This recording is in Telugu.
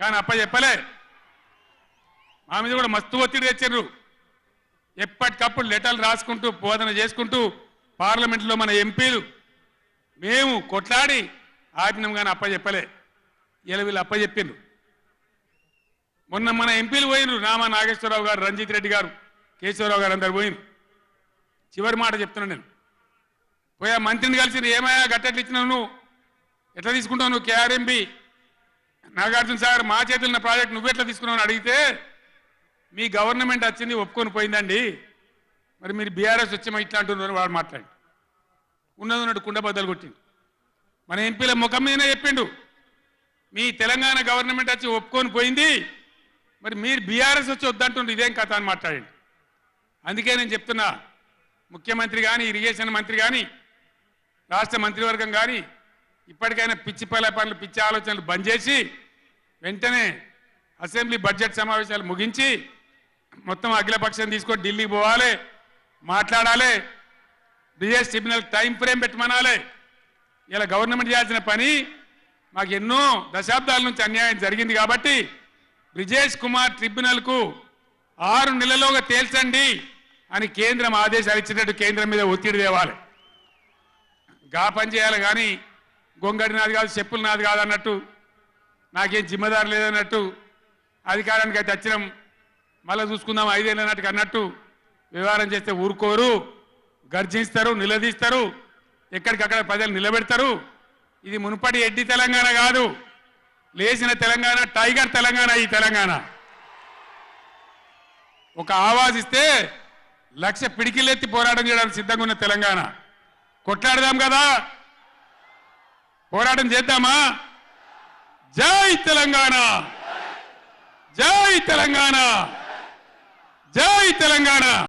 కానీ అప్ప చెప్పలే. మా మీద కూడా మస్తు ఒత్తిడి తెచ్చారు ఎప్పటికప్పుడు లెటర్లు రాసుకుంటూ బోధన చేసుకుంటూ పార్లమెంట్లో మన ఎంపీలు మేము కొట్లాడి ఆపినాం కానీ అప్ప చెప్పలే. ఇలా వీళ్ళు అప్ప చెప్పిండ్రు. మొన్న మన ఎంపీలు పోయినరు రామా నాగేశ్వరరావు గారు రంజిత్ రెడ్డి గారు కేశవరావు గారు అందరు పోయినరు చివరి మాట చెప్తున్నాను నేను. పోయా మంత్రిని కలిసి ఏమయ్యా గట్టెట్లు ఇచ్చినావు నువ్వు? ఎట్లా తీసుకుంటావు నువ్వు? కేఆర్ఎంబి నాగార్జున సార్ మా చేతులు ఉన్న ప్రాజెక్ట్ నువ్వెట్లా తీసుకున్నావు అడిగితే మీ గవర్నమెంట్ వచ్చింది ఒప్పుకొని పోయిందండి. మరి మీరు బీఆర్ఎస్ వచ్చి ఇట్లా అంటున్నారు వాడు మాట్లాడి. ఉన్నది ఉన్నట్టు కుండ బద్దలు కొట్టింది మన ఎంపీల ముఖం మీదనే చెప్పిండు. మీ తెలంగాణ గవర్నమెంట్ వచ్చి ఒప్పుకొని పోయింది. మరి మీరు బీఆర్ఎస్ వచ్చి వద్దంటుండ్రు ఇదేం కథ అని మాట్లాడండి. అందుకే నేను చెప్తున్నా ముఖ్యమంత్రి కానీ ఇరిగేషన్ మంత్రి కానీ రాష్ట్ర మంత్రివర్గం కానీ ఇప్పటికైనా పిచ్చి పల్లె పనులు పిచ్చి ఆలోచనలు బంద్ చేసి వెంటనే అసెంబ్లీ బడ్జెట్ సమావేశాలు ముగించి మొత్తం అఖిలపక్షం తీసుకొని ఢిల్లీకి పోవాలి మాట్లాడాలి బిఎస్ ట్రిబ్యునల్ టైం ఫ్రేమ్ పెట్టమనాలి. ఇలా గవర్నమెంట్ చేయాల్సిన పని మాకు ఎన్నో దశాబ్దాల నుంచి అన్యాయం జరిగింది కాబట్టి బ్రిజేష్ కుమార్ ట్రిబ్యునల్కు ఆరు నెలలోగా తేల్చండి అని కేంద్రం ఆదేశాలు ఇచ్చినట్టు కేంద్రం మీద ఒత్తిడి తేవాలి. గా పని చేయాలి కానీ గొంగడి నాది కాదు చెప్పులు నాది కాదు అన్నట్టు నాకేం జిమ్మదారు లేదన్నట్టు అధికారానికి అయితే వచ్చినాం మళ్ళీ చూసుకుందాం ఐదేళ్ళు అన్నట్టు అన్నట్టు వ్యవహారం చేస్తే ఊరుకోరు గర్జిస్తారు నిలదీస్తారు ఎక్కడికక్కడ ప్రజలు నిలబెడతారు. ఇది మునుపటి ఎడ్డి తెలంగాణ కాదు లేచిన తెలంగాణ టైగర్ తెలంగాణ ఈ తెలంగాణ. ఒక ఆవాజ్ ఇస్తే లక్ష పిడికిలెత్తి పోరాటం చేయడానికి సిద్ధంగా ఉన్న తెలంగాణ. కొట్లాడదాం కదా. పోరాటం చేద్దామా జై తెలంగాణ జై తెలంగాణ జై తెలంగాణ